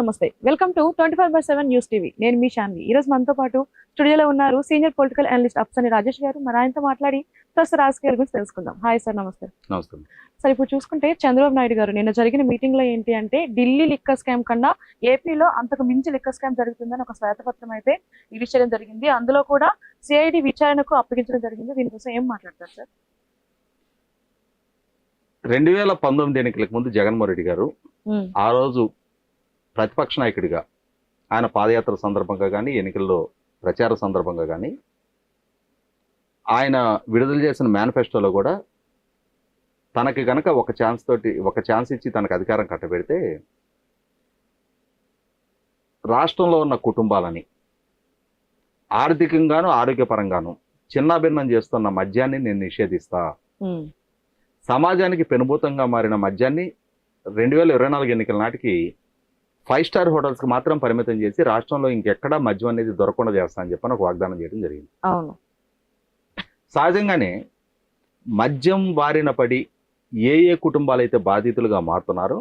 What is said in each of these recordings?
నమస్తే. Welcome to twenty five by seven news TV నేను మీ శాన్వి ఈ రోజు మనతో పాటు స్టూడియోలో ఉన్నారు senior political analyst Apsani Rajesh garu. మరి ఆయనతో మాట్లాడి ప్రస్తుత రాజకీయాల గురించి తెలుసుకుందాం. హాయ్ సార్ నమస్తే. నమస్తే. సార్ ఇప్పుడు చూసుకుంటే చంద్రబాబు నాయుడు గారు నిన్న జరిగిన మీటింగ్లో ఏంటి అంటే ఢిల్లీ లిక్కర్ స్కామ్ కన్నా ఏపీలో అంతకు మించి లిక్కర్ స్కామ్ జరుగుతుందని ఒక శ్వేతపత్రం అయితే రిలీజ్ చేయడం జరిగింది. అందులో కూడా సిఐడి విచారణకు అప్పగించడం జరిగింది. దీనికోసం ఏం మాట్లాడతారు సార్ రెండు వేల పంతొమ్మిది ఎన్నికలకు ముందు జగన్మోహన్ రెడ్డి గారు ఆ రోజు ప్రతిపక్ష నాయకుడిగా ఆయన పాదయాత్ర సందర్భంగా కానీ ఎన్నికల్లో ప్రచార సందర్భంగా కానీ ఆయన విడుదల చేసిన మేనిఫెస్టోలో కూడా తనకి గనక ఒక ఛాన్స్ తోటి ఒక ఛాన్స్ ఇచ్చి తనకు అధికారం కట్టబెడితే రాష్ట్రంలో ఉన్న కుటుంబాలని ఆర్థికంగాను ఆరోగ్యపరంగాను చిన్నాభిన్నం చేస్తున్న మద్యాన్ని నేను నిషేధిస్తా. సమాజానికి పెనుభూతంగా మారిన మద్యాన్ని రెండు వేల ఇరవై నాలుగు ఎన్నికల నాటికి ఫైవ్ స్టార్ హోటల్స్కి మాత్రం పరిమితం చేసి రాష్ట్రంలో ఇంకెక్కడా మద్యం అనేది దొరకకుండా చేస్తా అని చెప్పని ఒక వాగ్దానం చేయడం జరిగింది. అవును. సహజంగానే మద్యం బారిన పడి ఏ ఏ కుటుంబాలు అయితే బాధితులుగా మారుతున్నారో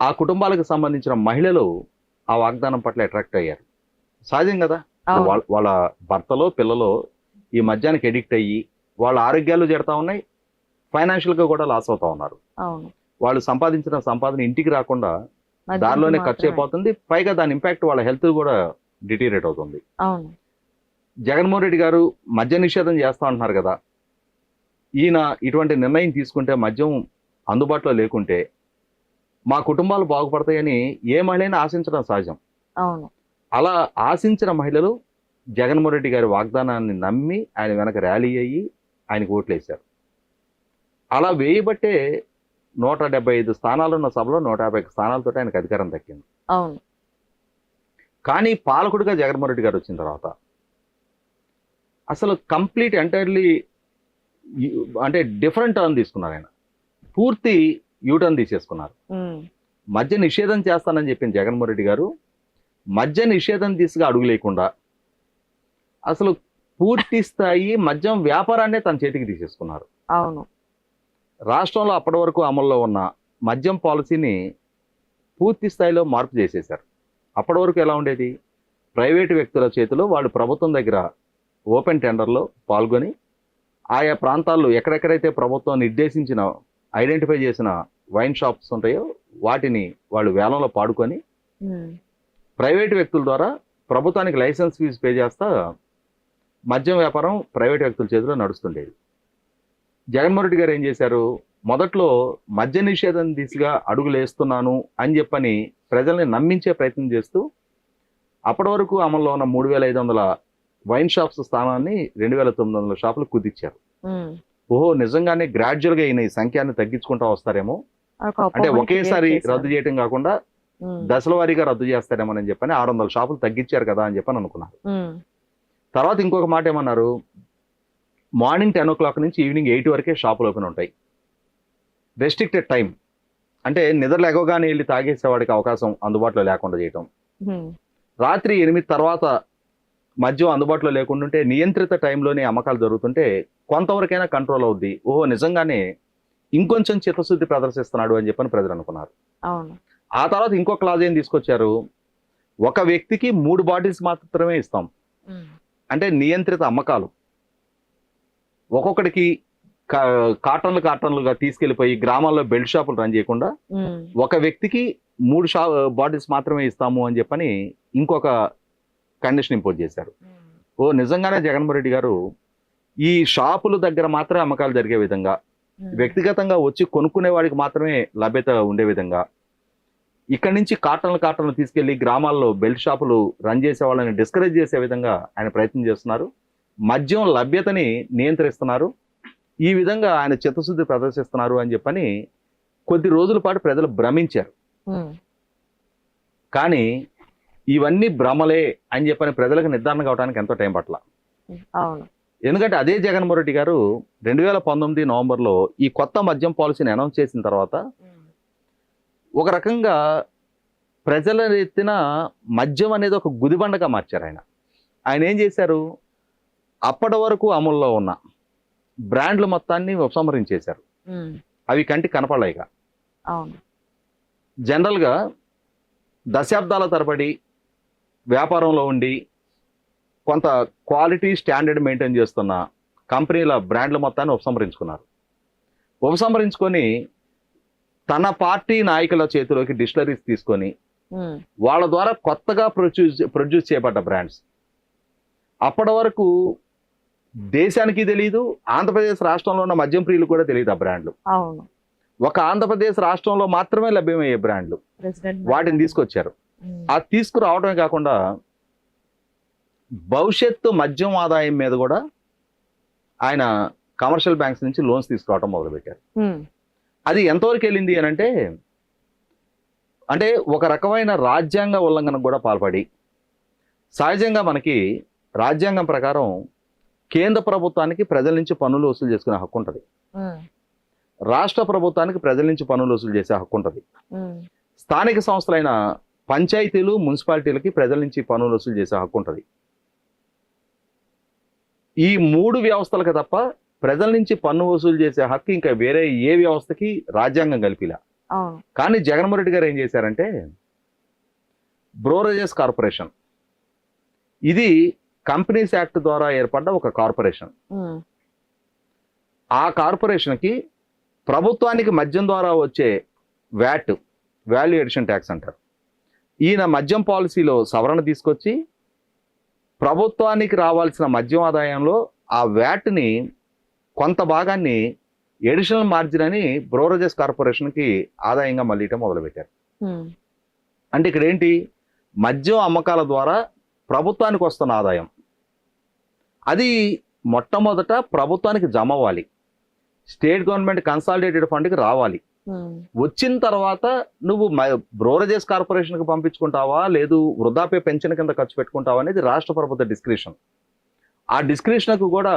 ఆ కుటుంబాలకు సంబంధించిన మహిళలు ఆ వాగ్దానం పట్ల అట్రాక్ట్ అయ్యారు. సహజం కదా? వాళ్ళ భర్తలో పిల్లలో ఈ మద్యానికి ఎడిక్ట్ అయ్యి వాళ్ళ ఆరోగ్యాలు జడతా ఉన్నాయి ఫైనాన్షియల్గా కూడా లాస్ అవుతా ఉన్నారు. వాళ్ళు సంపాదించిన సంపాదన ఇంటికి రాకుండా దారిలోనే ఖర్చు. అయిపోతుంది. పైగా దాని ఇంపాక్ట్ వాళ్ళ హెల్త్ కూడా డిటీరేట్ అవుతుంది. జగన్మోహన్ రెడ్డి గారు మద్య నిషేధం చేస్తా అంటున్నారు కదా. ఈయన ఇటువంటి నిర్ణయం తీసుకుంటే మద్యం అందుబాటులో లేకుంటే మా కుటుంబాలు బాగుపడతాయని ఏ మహిళైనా ఆశించడం సహజం. అలా ఆశించిన మహిళలు జగన్మోహన్ రెడ్డి గారి వాగ్దానాన్ని నమ్మి ఆయన వెనక ర్యాలీ అయ్యి ఆయనకు ఓట్లేశారు. అలా వేయబట్టే నూట డెబ్బై ఐదు స్థానాలు ఉన్న సభలో నూట యాభై స్థానాలతో ఆయనకు అధికారం దక్కింది. అవును. కానీ పాలకుడిగా జగన్మోహన్ రెడ్డి గారు వచ్చిన తర్వాత అసలు కంప్లీట్ ఎంటైర్లీ అంటే డిఫరెంట్ టర్న్ తీసుకున్నారు ఆయన. పూర్తి యూటర్న్ తీసేసుకున్నారు. మద్య నిషేధం చేస్తానని చెప్పిన జగన్మోహన్ రెడ్డి గారు. మద్య నిషేధం దిశగా అడుగు లేకుండా అసలు పూర్తి స్థాయి మద్యం వ్యాపారాన్నే తన చేతికి తీసేసుకున్నారు. అవును. రాష్ట్రంలో అప్పటి వరకు అమల్లో ఉన్న మద్యం పాలసీని పూర్తి స్థాయిలో మార్పు చేసేశారు. అప్పటి వరకు ఎలా ఉండేది? ప్రైవేటు వ్యక్తుల చేతిలో వాళ్ళు ప్రభుత్వం దగ్గర ఓపెన్ టెండర్లో పాల్గొని ఆయా ప్రాంతాల్లో ఎక్కడెక్కడైతే ప్రభుత్వం నిర్దేశించిన ఐడెంటిఫై చేసిన వైన్ షాప్స్ ఉంటాయో వాటిని వాళ్ళు వేలంలో పాడుకొని ప్రైవేటు వ్యక్తుల ద్వారా ప్రభుత్వానికి లైసెన్స్ ఫీజు పే చేస్తా మద్యం వ్యాపారం ప్రైవేట్ వ్యక్తుల చేతిలో నడుస్తుండేది. జగన్మోహన్ రెడ్డి గారు ఏం చేశారు? మొదట్లో మద్య నిషేధం దిశగా అడుగులు వేస్తున్నాను అని చెప్పని ప్రజల్ని నమ్మించే ప్రయత్నం చేస్తూ అప్పటి వరకు అమల్లో ఉన్న మూడు వేల ఐదు వందల వైన్ షాప్స్ స్థానాన్ని రెండు వేల తొమ్మిది వందల షాపులు కుదిచ్చారు. ఓహో నిజంగానే గ్రాడ్యువల్గా ఈయన ఈ సంఖ్యాన్ని తగ్గించుకుంటా వస్తారేమో? అంటే ఒకేసారి. రద్దు చేయడం కాకుండా దశల వారీగా రద్దు చేస్తారేమోనని చెప్పని ఆరు వందల షాపులు తగ్గించారు కదా అని చెప్పని అనుకున్నారు. తర్వాత ఇంకొక మాట ఏమన్నారు? మార్నింగ్ టెన్ ఓ క్లాక్ నుంచి ఈవినింగ్ ఎయిట్ వరకే షాపులు ఓపెన్ ఉంటాయి. రెస్ట్రిక్టెడ్ టైం అంటే నిద్ర లేవగానే వెళ్ళి తాగేసేవాడికి అవకాశం అందుబాటులో లేకుండా చేయటం. రాత్రి ఎనిమిది తర్వాత మద్యం అందుబాటులో లేకుండా ఉంటే నియంత్రిత టైంలోనే అమ్మకాలు జరుగుతుంటే కొంతవరకైనా కంట్రోల్ అవుద్ది. ఓహో నిజంగానే ఇంకొంచెం చిత్తశుద్ధి ప్రదర్శిస్తున్నాడు అని చెప్పని ప్రజలు అనుకున్నారు. ఆ తర్వాత ఇంకో క్లాజ్ ఏం తీసుకొచ్చారు? ఒక వ్యక్తికి మూడు బాటిల్స్ మాత్రమే ఇస్తాం. అంటే నియంత్రిత అమ్మకాలు. ఒక్కొక్కడికి కా- కార్టన్లు కార్టన్లుగా తీసుకెళ్ళిపోయి గ్రామాల్లో బెల్ట్ షాపులు రన్ చేయకుండా ఒక వ్యక్తికి మూడు షా బాటిల్స్ మాత్రమే ఇస్తాము అని చెప్పని ఇంకొక కండిషన్ ఇంపోజ్ చేశారు. ఓ నిజంగానే జగన్మోహన్ రెడ్డి గారు ఈ షాపుల దగ్గర మాత్రమే అమ్మకాలు జరిగే విధంగా వ్యక్తిగతంగా వచ్చి కొనుక్కునే వాడికి మాత్రమే లభ్యత ఉండే విధంగా ఇక్కడి నుంచి కార్టన్లు కార్టన్లు తీసుకెళ్ళి గ్రామాల్లో బెల్ట్ షాపులు రన్ చేసే వాళ్ళని డిస్కరేజ్ చేసే విధంగా ఆయన ప్రయత్నం చేస్తున్నారు. మద్యం లభ్యతని నియంత్రిస్తున్నారు. ఈ విధంగా ఆయన చిత్తశుద్ధి ప్రదర్శిస్తున్నారు అని చెప్పని కొద్ది రోజుల పాటు ప్రజలు భ్రమించారు. కానీ ఇవన్నీ భ్రమలే అని చెప్పని ప్రజలకు నిర్ధారణ కావడానికి ఎంతో టైం పట్ల. ఎందుకంటే అదే జగన్మోహన్ రెడ్డి గారు రెండు వేల పంతొమ్మిది నవంబర్లో ఈ కొత్త మద్యం పాలసీని అనౌన్స్ చేసిన తర్వాత ఒక రకంగా ప్రజల ఎత్తిన మద్యం అనేది ఒక గుదిబండగా మార్చారు ఆయన. ఆయన ఏం చేశారు? అప్పటి వరకు అమల్లో ఉన్న బ్రాండ్లు మొత్తాన్ని ఉపసంహరించేశారు. అవి కంటికి కనపడలేక. జనరల్గా దశాబ్దాల తరబడి వ్యాపారంలో ఉండి కొంత క్వాలిటీ స్టాండర్డ్ మెయింటైన్ చేస్తున్న కంపెనీల బ్రాండ్ల మొత్తాన్ని ఉపసంహరించుకున్నారు. ఉపసంహరించుకొని తన పార్టీ నాయకుల చేతిలోకి డిస్టిలరీస్ తీసుకొని వాళ్ళ ద్వారా కొత్తగా ప్రొడ్యూస్ ప్రొడ్యూస్ చేయబడ్డ బ్రాండ్స్. అప్పటి వరకు దేశానికి తెలియదు ఆంధ్రప్రదేశ్ రాష్ట్రంలో ఉన్న మద్యం ప్రియులు కూడా తెలియదు ఆ బ్రాండ్లు. అవును. ఒక ఆంధ్రప్రదేశ్ రాష్ట్రంలో మాత్రమే లభ్యమయ్యే బ్రాండ్లు. వాటిని తీసుకొచ్చారు. ఆ తీసుకురావడమే కాకుండా భవిష్యత్తు మద్యం ఆదాయం మీద కూడా ఆయన కమర్షియల్ బ్యాంక్స్ నుంచి లోన్స్ తీసుకురావడం మొదలుపెట్టారు. అది ఎంతవరకు వెళ్ళింది అని అంటే అంటే ఒక రకమైన రాజ్యాంగ ఉల్లంఘనకు కూడా పాల్పడి సహజంగా మనకి రాజ్యాంగం ప్రకారం కేంద్ర ప్రభుత్వానికి ప్రజల నుంచి పన్నులు వసూలు చేసుకునే హక్కు ఉంటుంది. రాష్ట్ర ప్రభుత్వానికి ప్రజల నుంచి పన్నులు వసూలు చేసే హక్కు ఉంటుంది. స్థానిక సంస్థలైన పంచాయతీలు మున్సిపాలిటీలకి ప్రజల నుంచి పన్నులు వసూలు చేసే హక్కు ఉంటుంది. ఈ మూడు వ్యవస్థలకు తప్ప ప్రజల నుంచి పన్ను వసూలు చేసే హక్కు ఇంకా వేరే ఏ వ్యవస్థకి రాజ్యాంగం కల్పిలా. కానీ జగన్మోహన్ రెడ్డి గారు ఏం చేశారంటే బ్రోరేజెస్ కార్పొరేషన్. ఇది కంపెనీస్ యాక్ట్ ద్వారా ఏర్పడ్డ ఒక కార్పొరేషన్. ఆ కార్పొరేషన్కి ప్రభుత్వానికి మద్యం ద్వారా వచ్చే వ్యాట్ వాల్యూ ఎడిషన్ ట్యాక్స్ అంటారు. ఈయన మద్యం పాలసీలో సవరణ తీసుకొచ్చి ప్రభుత్వానికి రావాల్సిన మద్యం ఆదాయంలో ఆ వ్యాట్ని కొంత భాగాన్ని ఎడిషనల్ మార్జిన్ అని బ్రోరేజెస్ కార్పొరేషన్కి ఆదాయంగా మళ్ళీయటం మొదలుపెట్టారు. అంటే ఇక్కడ ఏంటి మద్యం అమ్మకాల ద్వారా ప్రభుత్వానికి వస్తున్న ఆదాయం. అది మొట్టమొదట ప్రభుత్వానికి జమ అవ్వాలి. స్టేట్ గవర్నమెంట్ కన్సాలిడేటెడ్ ఫండ్కి రావాలి. ఉమ్, వచ్చిన తర్వాత నువ్వు బ్రోరేజెస్ కార్పొరేషన్కి పంపించుకుంటావా? లేదు వృద్ధాప్య పెన్షన్ కింద ఖర్చు పెట్టుకుంటావా అనేది రాష్ట్ర ప్రభుత్వ డిస్క్రిప్షన్. ఆ డిస్క్రిప్షన్కు కూడా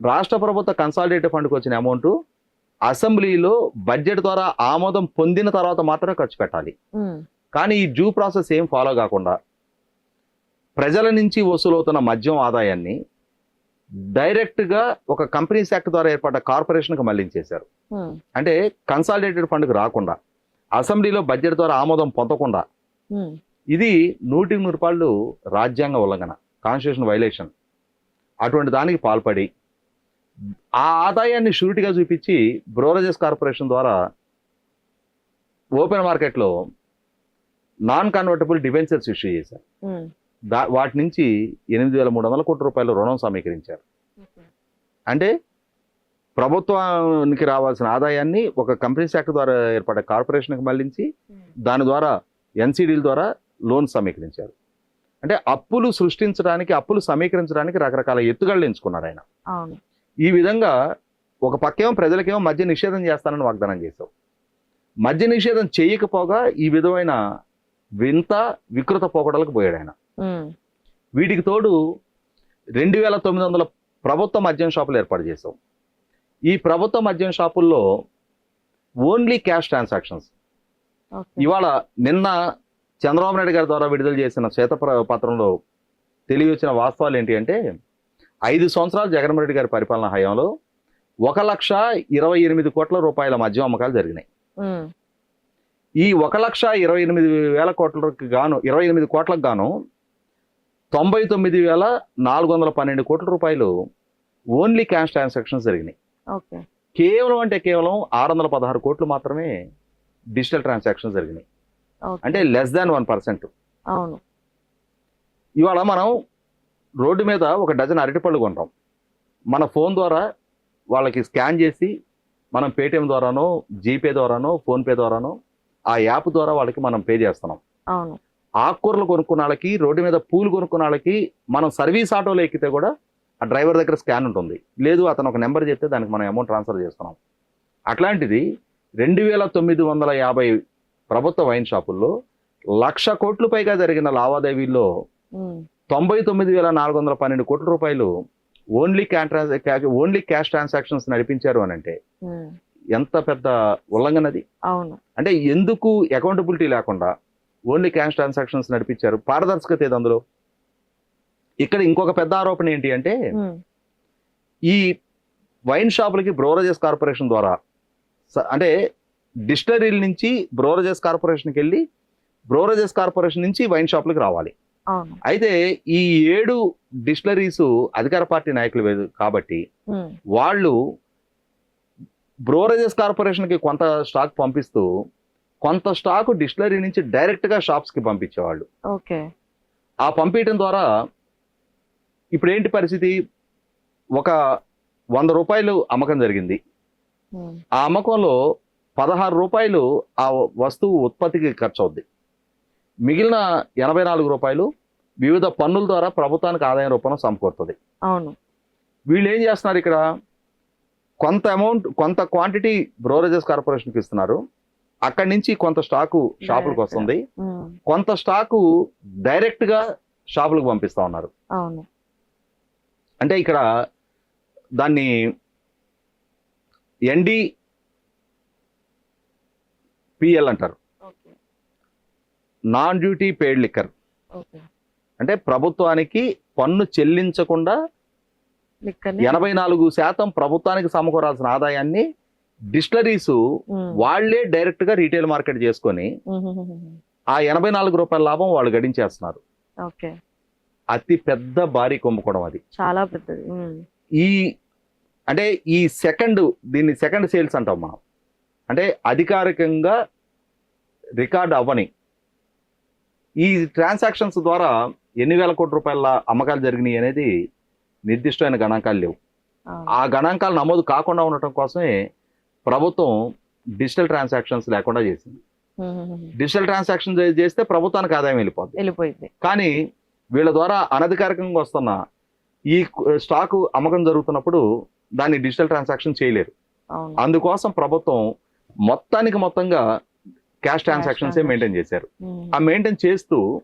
రాష్ట్ర ప్రభుత్వ కన్సాలిడేటెడ్ ఫండ్కి వచ్చిన అమౌంట్ అసెంబ్లీలో బడ్జెట్ ద్వారా ఆమోదం పొందిన తర్వాత మాత్రమే ఖర్చు పెట్టాలి. ఉమ్, కానీ ఈ డ్యూ ప్రాసెస్ ఏం ఫాలో కాకుండా ప్రజల నుంచి వసూలవుతున్న మద్యం ఆదాయాన్ని డైరెక్ట్గా ఒక కంపెనీ శాఖ ద్వారా ఏర్పడ్డ కార్పొరేషన్కి మళ్ళించేశారు. అంటే కన్సాలిడేటెడ్ ఫండ్కి రాకుండా అసెంబ్లీలో బడ్జెట్ ద్వారా ఆమోదం పొందకుండా ఇది నూటికి నూరు రూపాయలు రాజ్యాంగ ఉల్లంఘన కాన్స్టిట్యూషన్ వైలేషన్ అటువంటి దానికి పాల్పడి ఆ ఆదాయాన్ని షూరిటీగా చూపించి బ్రోరేజెస్ కార్పొరేషన్ ద్వారా ఓపెన్ మార్కెట్లో నాన్ కన్వర్టబుల్ డిబెంచర్స్ ఇష్యూ చేశారు. దా వాటి నుంచి ఎనిమిది వేల మూడు వందల కోట్ల రూపాయలు రుణం సమీకరించారు. అంటే ప్రభుత్వానికి రావాల్సిన ఆదాయాన్ని ఒక కంపెనీ శాఖ ద్వారా ఏర్పడే కార్పొరేషన్కి మళ్ళించి దాని ద్వారా ఎన్సీడీల ద్వారా లోన్ సమీకరించారు. అంటే అప్పులు సృష్టించడానికి అప్పులు సమీకరించడానికి రకరకాల ఎత్తుగడలు ఎంచుకున్నారు ఆయన. ఈ విధంగా ఒక పక్కేమో ప్రజలకేమో మద్య నిషేధం చేస్తానని వాగ్దానం చేశావు. మద్య నిషేధం చేయకపోగా ఈ విధమైన వింత వికృత పోకడలకు పోయాడు ఆయన. వీటికి తోడు రెండు వేల తొమ్మిది వందల ప్రభుత్వ మద్యం షాపులు ఏర్పాటు చేసాం ఈ ప్రభుత్వ మద్యం షాపుల్లో ఓన్లీ క్యాష్ ట్రాన్సాక్షన్స్. ఇవాళ నిన్న చంద్రబాబు నాయుడు గారి ద్వారా విడుదల చేసిన శ్వేతపత్రంలో పత్రంలో తెలియవచ్చిన వాస్తవాలు ఏంటి అంటే ఐదు సంవత్సరాలు జగన్మోహన్ రెడ్డి గారి పరిపాలన హయాంలో ఒక లక్ష ఇరవై ఎనిమిది కోట్ల రూపాయల మద్యం అమ్మకాలు జరిగినాయి. ఈ ఒక లక్ష ఇరవై ఎనిమిది వేల కోట్లకు గాను ఇరవై ఎనిమిది కోట్లకు గాను తొంభై తొమ్మిది వేల నాలుగు వందల పన్నెండు కోట్ల రూపాయలు ఓన్లీ క్యాష్ ట్రాన్సాక్షన్స్ జరిగినాయి. కేవలం అంటే కేవలం ఆరు వందల పదహారు కోట్లు మాత్రమే డిజిటల్ ట్రాన్సాక్షన్స్ జరిగినాయి. అంటే లెస్ దాన్ వన్ పర్సెంట్. అవును. ఇవాళ మనం రోడ్డు మీద ఒక డజన్ అరటిపళ్ళు కొంటాం. మన ఫోన్ ద్వారా వాళ్ళకి స్కాన్ చేసి మనం పేటిఎం ద్వారానో జీపే ద్వారానో ఫోన్పే ద్వారానో ఆ యాప్ ద్వారా వాళ్ళకి మనం పే చేస్తున్నాం. అవును. ఆకుకూరలు కొనుక్కున్న వాళ్ళకి రోడ్డు మీద పూలు కొనుక్కున్న వాళ్ళకి మనం సర్వీస్ ఆటోలో ఎక్కితే కూడా ఆ డ్రైవర్ దగ్గర స్కాన్ ఉంటుంది. లేదు అతను ఒక నెంబర్ చెప్తే దానికి మనం అమౌంట్ ట్రాన్స్ఫర్ చేస్తున్నాం. అట్లాంటిది రెండు వేల తొమ్మిది వందల యాభై ప్రభుత్వ వైన్ షాపుల్లో లక్ష కోట్ల పైగా జరిగిన లావాదేవీల్లో తొంభై తొమ్మిది వేల నాలుగు వందల పన్నెండు కోట్ల రూపాయలు only cash only cash transactions నడిపించారు అని అంటే ఎంత పెద్ద ఉల్లంఘనది అవును. అంటే ఎందుకు అకౌంటబిలిటీ లేకుండా ఓన్లీ క్యాష్ ట్రాన్సాక్షన్స్ నడిపించారు. పారదర్శకత ఏది అందులో? ఇక్కడ ఇంకొక పెద్ద ఆరోపణ ఏంటి అంటే ఈ వైన్ షాపులకి బ్రోరేజెస్ కార్పొరేషన్ ద్వారా అంటే డిస్టరీల నుంచి బ్రోరేజెస్ కార్పొరేషన్కి వెళ్ళి బ్రోరేజెస్ కార్పొరేషన్ నుంచి వైన్ షాపులకు రావాలి. అయితే ఈ ఏడు డిస్టిలరీస్ అధికార పార్టీ నాయకులు కాబట్టి వాళ్ళు బ్రోరేజెస్ కార్పొరేషన్కి కొంత స్టాక్ పంపిస్తూ కొంత స్టాక్ డిస్టిలరీ నుంచి డైరెక్ట్గా షాప్స్కి పంపించేవాళ్ళు. ఓకే. ఆ పంపించడం ద్వారా ఇప్పుడు ఏంటి పరిస్థితి? ఒక వంద రూపాయలు అమ్మకం జరిగింది. ఆ అమ్మకంలో పదహారు రూపాయలు ఆ వస్తువు ఉత్పత్తికి ఖర్చు అవుద్ది మిగిలిన ఎనభై నాలుగు రూపాయలు వివిధ పన్నుల ద్వారా ప్రభుత్వానికి ఆదాయం రూపంలో సమకూరుతుంది. అవును. వీళ్ళు ఏం చేస్తున్నారు ఇక్కడ? కొంత అమౌంట్ కొంత క్వాంటిటీ బ్రోరేజెస్ కార్పొరేషన్కి ఇస్తున్నారు. అక్కడి నుంచి కొంత స్టాకు షాపులకు. వస్తుంది. కొంత స్టాకు డైరెక్ట్గా షాపులకు పంపిస్తా ఉన్నారు. అంటే ఇక్కడ దాన్ని ఎన్డి పిఎల్ అంటారు. Non duty paid liquor. అంటే ప్రభుత్వానికి పన్ను చెల్లించకుండా ఎనభై నాలుగు శాతం ప్రభుత్వానికి సమకూరాల్సిన ఆదాయాన్ని డిస్టిలరీస్ వాళ్ళే డైరెక్ట్గా రీటైల్ మార్కెట్ చేసుకొని ఆ ఎనభై నాలుగు రూపాయల లాభం వాళ్ళు గడించేస్తున్నారు. అతి పెద్ద భారీ కుంభకోణం అది. చాలా పెద్దది. ఈ అంటే ఈ సెకండ్ దీన్ని సెకండ్ సేల్స్ అంటాం మనం. అంటే అధికారికంగా రికార్డ్ అవ్వని. ఈ ట్రాన్సాక్షన్స్ ద్వారా ఎన్ని వేల కోట్ల రూపాయల అమ్మకాలు జరిగినాయి అనేది నిర్దిష్టమైన గణాంకాలు లేవు. ఆ గణాంకాలు నమోదు కాకుండా ఉండటం కోసమే ప్రభుత్వం డిజిటల్ ట్రాన్సాక్షన్స్ లేకుండా చేసింది. డిజిటల్ ట్రాన్సాక్షన్ చేస్తే ప్రభుత్వానికి ఆదాయం వెళ్ళిపోద్ది. వెళ్ళిపోయింది కానీ వీళ్ళ ద్వారా అనధికారికంగా వస్తున్న ఈ స్టాకు అమ్మకం జరుగుతున్నప్పుడు దాన్ని డిజిటల్ ట్రాన్సాక్షన్ చేయలేరు. అందుకోసం ప్రభుత్వం మొత్తానికి మొత్తంగా క్యాష్ ట్రాన్సాక్షన్సే. మెయింటైన్ చేశారు. ఆ మెయింటైన్ చేస్తూ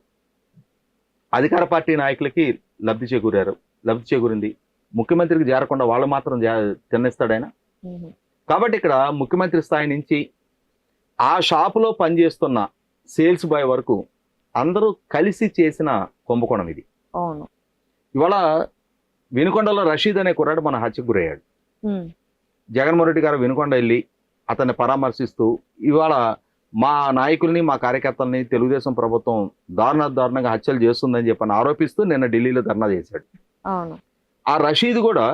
అధికార పార్టీ నాయకులకి లబ్ధి చేకూరారు. లబ్ధి చేకూరింది. ముఖ్యమంత్రికి చేరకుండా వాళ్ళు మాత్రం జా- తిన్నిస్తాడు ఆయన. ఉమ్, కాబట్టి ఇక్కడ ముఖ్యమంత్రి స్థాయి నుంచి ఆ షాపులో పనిచేస్తున్న సేల్స్ బాయ్ వరకు అందరూ కలిసి చేసిన కుంభకోణం ఇది. అవును. ఇవాళ వినుకొండలో రషీద్ అనే కుర్రాడు మన హత్యకు గురయ్యాడు. జగన్మోహన్ రెడ్డి గారు వినుకొండ వెళ్ళి అతన్ని పరామర్శిస్తూ ఇవాళ మా నాయకుల్ని మా కార్యకర్తల్ని తెలుగుదేశం ప్రభుత్వం దారుణ దారుణంగా హత్యలు చేస్తుందని చెప్పని ఆరోపిస్తూ నిన్న ఢిల్లీలో ధర్నా చేశాడు. ఆ రషీద్ కూడా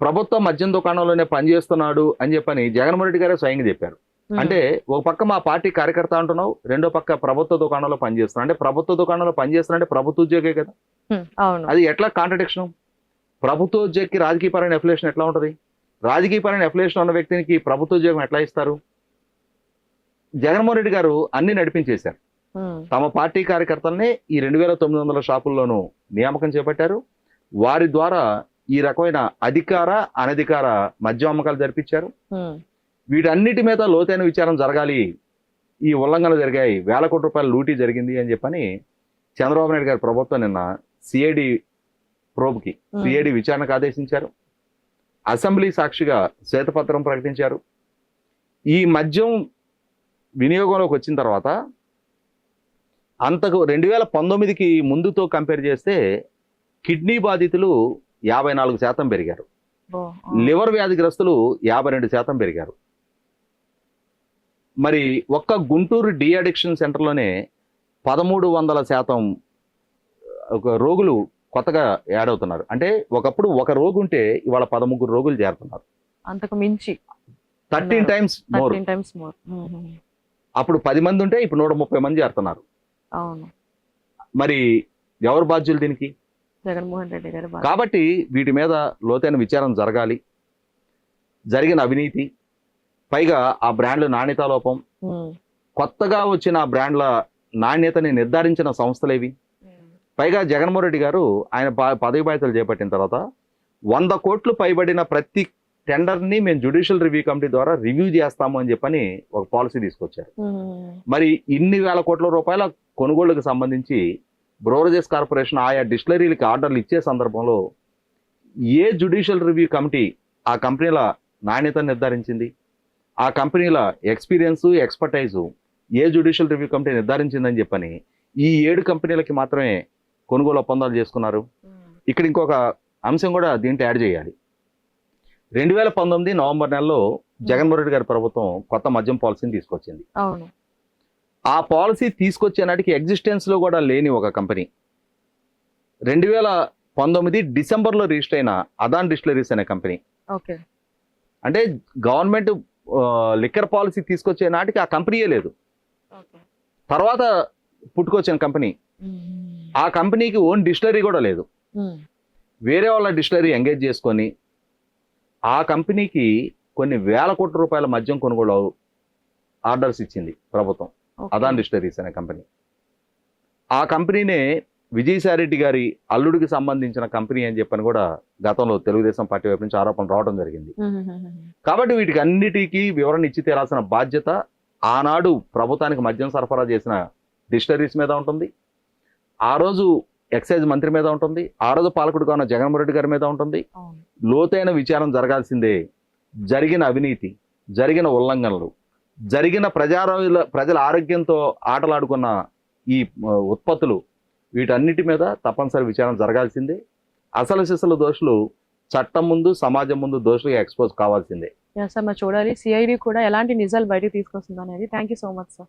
ప్రభుత్వ మద్యం దుకాణంలోనే పనిచేస్తున్నాడు అని చెప్పని జగన్మోహన్ రెడ్డి గారే స్వయంగా చెప్పారు. అంటే ఒక పక్క మా పార్టీ కార్యకర్త అంటున్నావు రెండో పక్క ప్రభుత్వ దుకాణంలో పనిచేస్తున్నా. అంటే ప్రభుత్వ దుకాణంలో పనిచేస్తున్నా అంటే ప్రభుత్వ ఉద్యోగే కదా. అది ఎట్లా కాంట్రడిక్షన్ ప్రభుత్వ ఉద్యోగికి రాజకీయపరమైన అఫిలేషన్ ఎట్లా ఉంటుంది? రాజకీయపరమైన అఫిలేషన్ ఉన్న వ్యక్తికి ప్రభుత్వ ఉద్యోగం ఎట్లా ఇస్తారు? జగన్మోహన్ రెడ్డి గారు అన్ని నడిపించేశారు. తమ పార్టీ కార్యకర్తల్ని ఈ రెండు వేల తొమ్మిది వందల షాపుల్లోనూ నియామకం చేపట్టారు. వారి ద్వారా ఈ రకమైన అధికార అనధికార మద్యం అమ్మకాలు జరిపించారు వీటన్నిటి మీద లోతైన విచారం జరగాలి. ఈ ఉల్లంఘనలు జరిగాయి. వేల కోట్ల రూపాయల లూటీ జరిగింది అని చెప్పని చంద్రబాబు నాయుడు గారి ప్రభుత్వం నిన్న సిఐడి ప్రోబ్కి సిఐడి విచారణకు ఆదేశించారు. అసెంబ్లీ సాక్షిగా శ్వేతపత్రం ప్రకటించారు. ఈ మద్యం వినియోగంలోకి వచ్చిన తర్వాత అంతకు రెండు వేల పంతొమ్మిదికి ముందుతో కంపేర్ చేస్తే కిడ్నీ బాధితులు యాభై నాలుగు శాతం పెరిగారు. లివర్ వ్యాధిగ్రస్తులు యాభై రెండు శాతం పెరిగారు. మరి ఒక్క గుంటూరు డి అడిక్షన్ సెంటర్లోనే పదమూడు వందల శాతం ఒక రోగులు కొత్తగా యాడ్ అవుతున్నారు. అంటే ఒకప్పుడు ఒక రోగి ఉంటే ఇవాళ పదముగ్గురు రోగులు చేరుతున్నారు. అంతకు మించి. Thirteen times more. Times more. అప్పుడు పది మంది ఉంటే ఇప్పుడు నూట ముప్పై మంది చేరుతున్నారు. అవును. మరి ఎవరు బాధ్యులు దీనికి? జగన్మోహన్ రెడ్డి గారి. కాబట్టి వీటి మీద లోతైన విచారం జరగాలి. జరిగిన అవినీతి పైగా ఆ బ్రాండ్ల నాణ్యతా లోపం కొత్తగా వచ్చిన ఆ బ్రాండ్ల నాణ్యతని నిర్ధారించిన సంస్థలేవి పైగా జగన్మోహన్ రెడ్డి గారు ఆయన పదవి బాధ్యతలు చేపట్టిన తర్వాత వంద కోట్లు పైబడిన ప్రతి టెండర్ని మేము జ్యుడిషియల్ రివ్యూ కమిటీ ద్వారా రివ్యూ చేస్తాము అని చెప్పని ఒక పాలసీ తీసుకొచ్చారు. మరి ఇన్ని వేల కోట్ల రూపాయల కొనుగోళ్ళకు సంబంధించి బ్రోవరేజెస్ కార్పొరేషన్ ఆయా డిస్టిలరీలకి ఆర్డర్లు ఇచ్చే సందర్భంలో ఏ జ్యుడిషియల్ రివ్యూ కమిటీ ఆ కంపెనీల నాణ్యత నిర్ధారించింది? ఆ కంపెనీల ఎక్స్పీరియన్స్ ఎక్స్పర్టైజు ఏ జ్యుడిషియల్ రివ్యూ కమిటీ నిర్ధారించిందని చెప్పని ఈ ఏడు కంపెనీలకి మాత్రమే కొనుగోలు ఒప్పందాలు చేసుకున్నారు. ఇక్కడ ఇంకొక అంశం కూడా దీంట్లో యాడ్ చేయాలి. రెండు వేల పంతొమ్మిది నవంబర్ నెలలో జగన్మోహన్ రెడ్డి గారి ప్రభుత్వం కొత్త మద్యం పాలసీని తీసుకొచ్చింది. ఆ పాలసీ తీసుకొచ్చే నాటికి ఎగ్జిస్టెన్స్లో కూడా లేని ఒక కంపెనీ. రెండు వేల పంతొమ్మిది డిసెంబర్లో రిజిస్టర్ అయిన అదాన్ డిస్టిలరీస్ అనే కంపెనీ. ఓకే. అంటే గవర్నమెంట్ లిక్కర్ పాలసీ తీసుకొచ్చే నాటికి ఆ కంపెనీయే లేదు. తర్వాత పుట్టుకొచ్చిన కంపెనీ. ఆ కంపెనీకి ఓన్ డిస్టిలరీ కూడా లేదు. వేరే వాళ్ళ డిస్టిలరీ ఎంగేజ్ చేసుకొని ఆ కంపెనీకి కొన్ని వేల కోట్ల రూపాయల మద్యం కొనుగోలు ఆర్డర్స్ ఇచ్చింది ప్రభుత్వం. అదాన్ డిస్టిలరీస్ అనే కంపెనీ. ఆ కంపెనీనే విజయసాయిరెడ్డి గారి అల్లుడికి సంబంధించిన కంపెనీ అని చెప్పని కూడా గతంలో తెలుగుదేశం పార్టీ వైపు నుంచి ఆరోపణలు రావడం జరిగింది. కాబట్టి వీటికి అన్నిటికీ వివరణ ఇచ్చి తీరాల్సిన బాధ్యత ఆనాడు ప్రభుత్వానికి మద్యం సరఫరా చేసిన డిస్టరీస్ మీద ఉంటుంది. ఆ రోజు ఎక్సైజ్ మంత్రి మీద ఉంటుంది. ఆ రోజు పాలకుడుగా ఉన్న జగన్మోహన్ రెడ్డి గారి మీద ఉంటుంది. లోతైన విచారం జరగాల్సిందే జరిగిన అవినీతి జరిగిన ఉల్లంఘనలు జరిగిన ప్రజారోగ్య ప్రజల ఆరోగ్యంతో ఆటలాడుకున్న ఈ ఉత్పత్తులు వీటన్నిటి మీద తప్పనిసరి విచారణ జరగాల్సిందే. అసలు సిసలు దోషులు చట్టం ముందు సమాజం ముందు దోషులుగా ఎక్స్పోజ్ కావాల్సిందే. సార్ మరి చూడాలి. సిఐడి కూడా ఎలాంటి నిజాలు బయటకు తీసుకొస్తుంది అనేది thank you so much sir